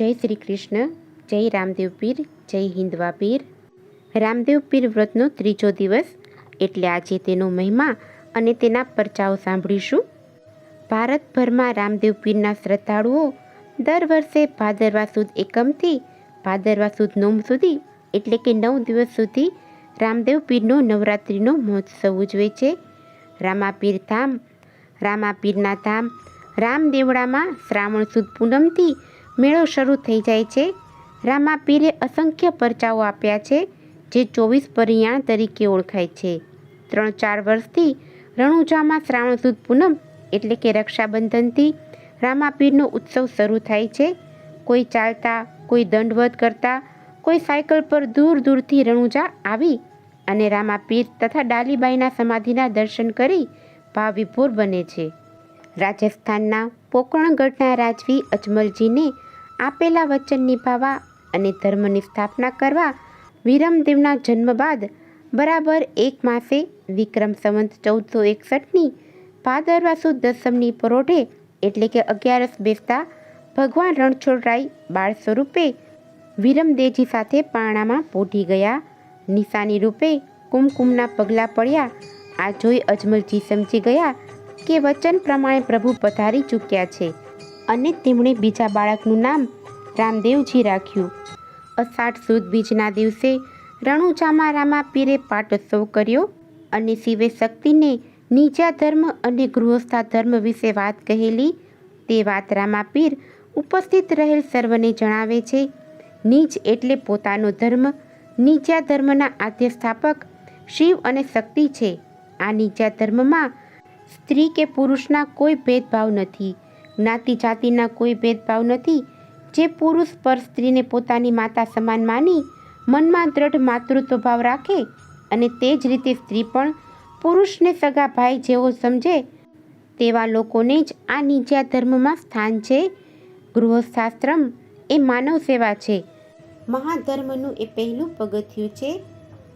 જય શ્રી કૃષ્ણ, જય રામદેવ પીર, જય હિન્દવા પીર રામદેવ પીર વ્રતનો ત્રીજો દિવસ, એટલે આજે તેનો મહિમા અને તેના પરચાઓ સાંભળીશું. ભારતભરમાં રામદેવ પીરના શ્રદ્ધાળુઓ દર વર્ષે ભાદરવા સુદ એકમથી ભાદરવા સુદ નોમ સુધી, એટલે કે નવ દિવસ સુધી રામદેવ પીરનો નવરાત્રિનો મહોત્સવ ઉજવે છે. રામાપીર ધામ રામાપીરના ધામ રામદેવડામાં શ્રાવણ સુદ પૂનમથી મેળો શરૂ થઈ જાય છે. રામાપીરે અસંખ્ય પરચાઓ આપ્યા છે, જે ચોવીસ પરિયાણ તરીકે ઓળખાય છે. ત્રણ ચાર વર્ષથી રણુજામાં શ્રાવણ સુદ પૂનમ એટલે કે રક્ષાબંધનથી રામાપીરનો ઉત્સવ શરૂ થાય છે. કોઈ ચાલતા, કોઈ દંડવત કરતા, કોઈ સાયકલ પર દૂર દૂરથી રણુજા આવી અને રામાપીર તથા ડાલીબાઈના સમાધિના દર્શન કરી ભાવ વિભોર બને છે. રાજસ્થાનના પોકણગઢના રાજવી અજમલજીને આપેલા વચન નિભાવવા અને ધર્મની સ્થાપના કરવા વિરમદેવના જન્મ બાદ બરાબર એક માસે વિક્રમ સંવંત ચૌદસો એકસઠની ભાદરવા સુદ દસમની પરોઢે એટલે કે અગિયારસ બેસતા ભગવાન રણછોડરાય બાળ સ્વરૂપે વિરમદેવજી સાથે પાણામાં પોઢી ગયા. નિશાની રૂપે કુમકુમના પગલાં પડ્યા. આ જોઈ અજમલજી સમજી ગયા કે વચન પ્રમાણે પ્રભુ પધારી ચૂક્યા છે અને તેમણે બીજા બાળકનું નામ રામદેવજી રાખ્યું. અષાઢ સુદ બીજના દિવસે રણુજામાં રામાપીરે પાટોત્સવ કર્યો અને શિવે શક્તિને નીચા ધર્મ અને ગૃહસ્થા ધર્મ વિશે વાત કહેલી. તે વાત રામાપીર ઉપસ્થિત રહેલ સર્વને જણાવે છે. નીચ એટલે પોતાનો ધર્મ. નીચા ધર્મના આદ્ય સ્થાપક શિવ અને શક્તિ છે. આ નીચા ધર્મમાં સ્ત્રી કે પુરુષના કોઈ ભેદભાવ નથી. જ્ઞાતિ જાતિના કોઈ ભેદભાવ નથી. જે પુરુષ પર સ્ત્રીને પોતાની માતા સમાન માની, મનમાં દ્રઢ માતૃત્વ ભાવ રાખે અને તે જ રીતે સ્ત્રી પણ પુરુષને સગા ભાઈ જેવો સમજે, તેવા લોકોને જ આ નીચા ધર્મમાં સ્થાન છે. ગૃહસ્થાશ્રમ એ માનવ સેવા છે. મહાધર્મનું એ પહેલું પગથિયું છે,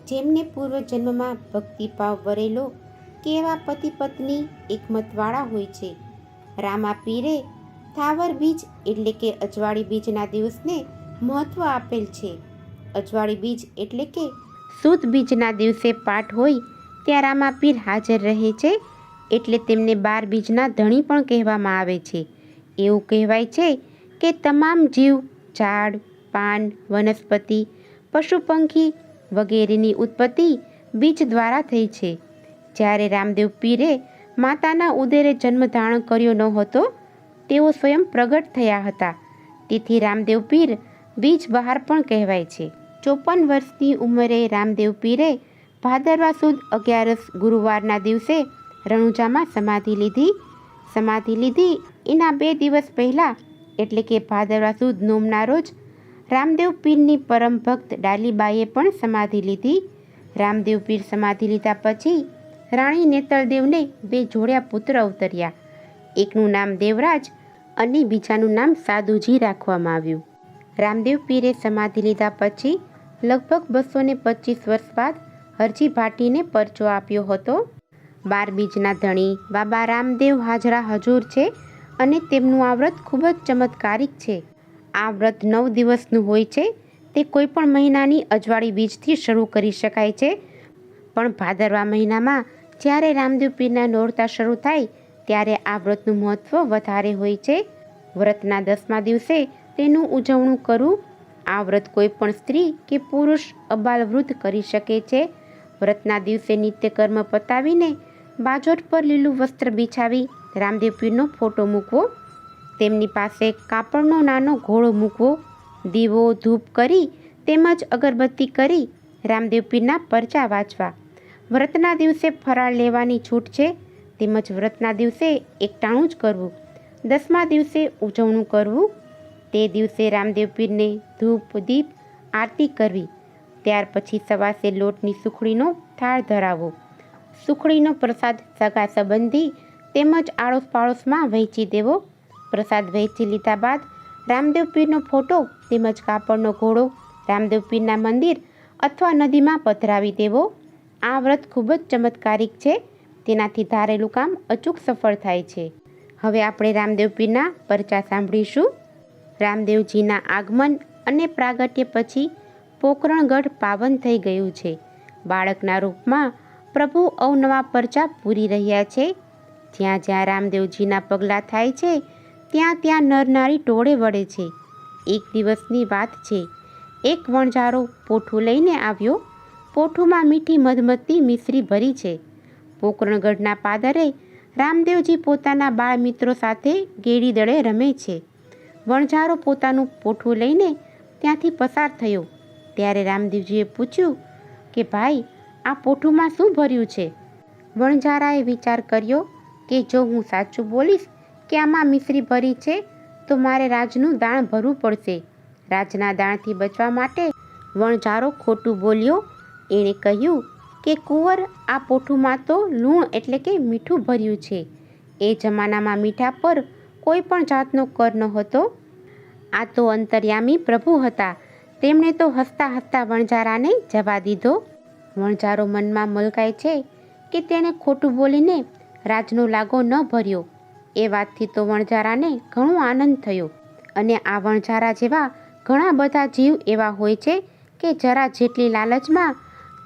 જેમને પૂર્વજન્મમાં ભક્તિભાવ ભરેલો કે એવા પતિ પત્ની એકમતવાળા હોય છે. રામા પીરે થાવર બીજ એટલે કે અજવાળી બીજના દિવસને મહત્ત્વ આપેલ છે. અજવાળી બીજ એટલે કે સુદ બીજના દિવસે પાઠ હોય ત્યાં રામાપીર હાજર રહે છે એટલે તેમને બાર બીજના ધણી પણ કહેવામાં આવે છે. એવું કહેવાય છે કે તમામ જીવ, ઝાડ, પાન, વનસ્પતિ, પશુ, પંખી વગેરેની ઉત્પત્તિ બીજ દ્વારા થઈ છે. જ્યારે રામદેવ પીરે માતાના ઉદેરે જન્મ ધારણ કર્યો ન હતો, તેઓ સ્વયં પ્રગટ થયા હતા. તેથી રામદેવ પીર બીજ બહાર પણ કહેવાય છે. ચોપન વર્ષની ઉંમરે રામદેવ પીરે ભાદરવા સુદ અગિયારસ ગુરુવારના દિવસે રણુજામાં સમાધિ લીધી. સમાધિ લીધી એના બે દિવસ પહેલાં, એટલે કે ભાદરવા સુદ નોમના રોજ, રામદેવ પીરની પરમ ભક્ત ડાલીબાઈએ પણ સમાધિ લીધી. રામદેવ પીર સમાધિ લીધા પછી રાણી નેતળદેવને બે જોડ્યા પુત્ર અવતર્યા. એકનું નામ દેવરાજ અને બીજાનું નામ સાધુજી રાખવામાં આવ્યું. રામદેવ પીરે સમાધિ લીધા પછી લગભગ બસો ને પચીસ વર્ષ બાદ હરજી ભાટીને પરચો આપ્યો હતો. બાર બીજના ધણી બાબા રામદેવ હાજરા હજુર છે અને તેમનું આ વ્રત ખૂબ જ ચમત્કારિક છે. આ વ્રત નવ દિવસનું હોય છે. તે કોઈપણ મહિનાની અજવાળી બીજથી શરૂ કરી શકાય છે. પણ ભાદરવા મહિનામાં જ્યારે રામદેવ પીરના નોરતા શરૂ થાય, ત્યારે આ વ્રતનું મહત્ત્વ વધારે હોય છે. વ્રતના દસમા દિવસે તેનું ઉજવણું કરવું, આ વ્રત કોઈ પણ સ્ત્રી કે પુરુષ અબાલ વૃદ્ધ કરી શકે છે. વ્રતના દિવસે નિત્યકર્મ પતાવીને બાજોટ પર લીલું વસ્ત્ર બિછાવી રામદેવ પીરનો ફોટો મૂકવો, તેમની પાસે કાપડનો નાનો ઘોડો મૂકવો, દીવો, ધૂપ કરી તેમજ અગરબત્તી કરી રામદેવ પીરના પરચા વાંચવા વ્રતના દિવસે ફરાળ લેવાની છૂટ છે, તેમજ વ્રતના દિવસે એકટાણું જ કરવું. દસમા દિવસે ઉજવણું કરવું. તે દિવસે રામદેવ પીરને ધૂપ, દીપ, આરતી કરવી. ત્યાર પછી સવાસે લોટની સુખડીનો થાળ ધરાવવો સુખડીનો પ્રસાદ સગા સંબંધી તેમજ આડોશ પાડોશમાં વહેંચી દેવો. પ્રસાદ વહેંચી લીધા બાદ રામદેવ પીરનો ફોટો તેમજ કાપડનો ઘોડો રામદેવ પીરના મંદિર અથવા નદીમાં પધરાવી દેવો. આ વ્રત ખૂબ જ ચમત્કારિક છે. તેનાથી ધારેલું કામ અચૂક સફળ થાય છે. હવે આપણે રામદેવ પીરના પરચા સાંભળીશું. રામદેવજીના આગમન અને પ્રાગટ્ય પછી પોકરણગઢ પાવન થઈ ગયું છે. બાળકના રૂપમાં પ્રભુ અવનવા પરચા પૂરી રહ્યા છે. જ્યાં જ્યાં રામદેવજીના પગલાં થાય છે, ત્યાં ત્યાં નરનારી ટોળે વળે છે. એક દિવસની વાત છે. એક વણઝારો પોઠું લઈને આવ્યો. પોઠુંમાં મીઠી મધમતી મિશ્રી ભરી છે. પોકરણગઢના પાદરે રામદેવજી પોતાના બાળ મિત્રો સાથે ગેડી દળે રમે છે. વણઝારો પોતાનું પોઠું લઈને ત્યાંથી પસાર થયો. ત્યારે રામદેવજીએ પૂછ્યું કે, ભાઈ, આ પોઠુંમાં શું ભર્યું છે? વણઝારાએ વિચાર કર્યો કે, જો હું સાચું બોલીશ કે આમાં મિશ્રી ભરી છે, તો મારે રાજનું દાણ ભરવું પડશે. રાજના દાણથી બચવા માટે વણઝારો ખોટું બોલ્યો એણે કહ્યું કે કુંવર આ પોઠુંમાં તો લૂણ એટલે કે મીઠું ભર્યું છે. એ જમાનામાં મીઠા પર કોઈ પણ જાતનો કર નહોતો. આ તો અંતર્યામી પ્રભુ હતા. તેમણે તો હસતા હસતા વણઝારાને જવા દીધો. વણઝારો મનમાં મલકાય છે કે તેણે ખોટું બોલીને રાજનો લાગો ન ભર્યો. એ વાતથી તો વણઝારાને ઘણો આનંદ થયો. અને આ વણઝારા જેવા ઘણા બધા જીવ એવા હોય છે કે જરા જેટલી લાલચમાં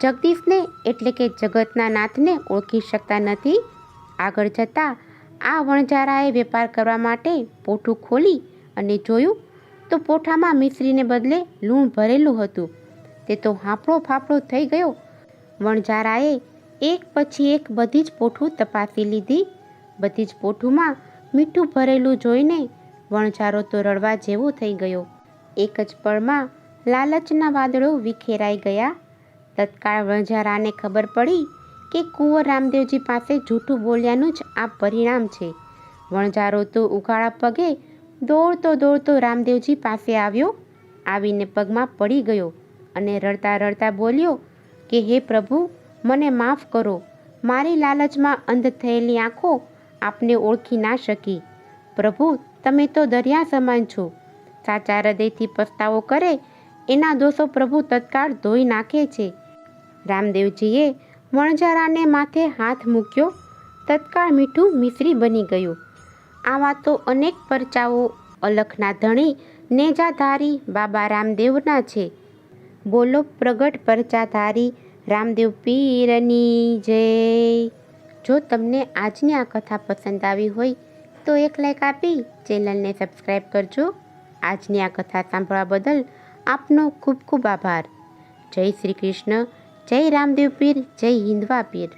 જગદીશને, એટલે કે જગતના નાથને ઓળખી શકતા નથી. આગળ જતાં આ વણઝારાએ વેપાર કરવા માટે પોઠું ખોલી અને જોયું તો પોઠામાં મિશ્રીને બદલે લૂણ ભરેલું હતું. તે તો હાંફળો ફાફળો થઈ ગયો. વણઝારાએ એક પછી એક બધી જ પોઠું તપાસી લીધી. બધી જ પોઠુંમાં મીઠું ભરેલું જોઈને વણઝારો તો રડવા જેવો થઈ ગયો. એક જ પળમાં લાલચના વાદળો વિખેરાઈ ગયા. તત્કાળ વણઝારાને ખબર પડી કે કુંવર રામદેવજી પાસે જૂઠું બોલ્યાનું જ આ પરિણામ છે. વણઝારો તો ઉઘાડા પગે દોડતો દોડતો રામદેવજી પાસે આવ્યો, આવીને પગમાં પડી ગયો અને રડતા રડતા બોલ્યો કે, હે પ્રભુ, મને માફ કરો. મારી લાલચમાં અંધ થયેલી આંખો આપને ઓળખી ના શકી. પ્રભુ, તમે તો દરિયા સમાન છો. સાચા હૃદયથી પસ્તાવો કરે એના દોષો પ્રભુ તત્કાળ ધોઈ નાખે છે. રામદેવજીએ વણજારાને માથે હાથ મૂક્યો. તત્કાળ મીઠું મિશ્રી બની ગયું. આવા તો અનેક પરચાઓ અલખના ધણી, નેજાધારી બાબા રામદેવના છે. બોલો પ્રગટ પરચાધારી રામદેવ પીરની જય. જો તમને આજની આ કથા પસંદ આવી હોય તો એક લાઈક આપી ચેનલને સબસ્ક્રાઈબ કરજો. આજની આ કથા સાંભળવા બદલ આપનો ખૂબ ખૂબ આભાર. જય શ્રી કૃષ્ણ. જય રામદેવ પીર જય હિન્દવા પીર.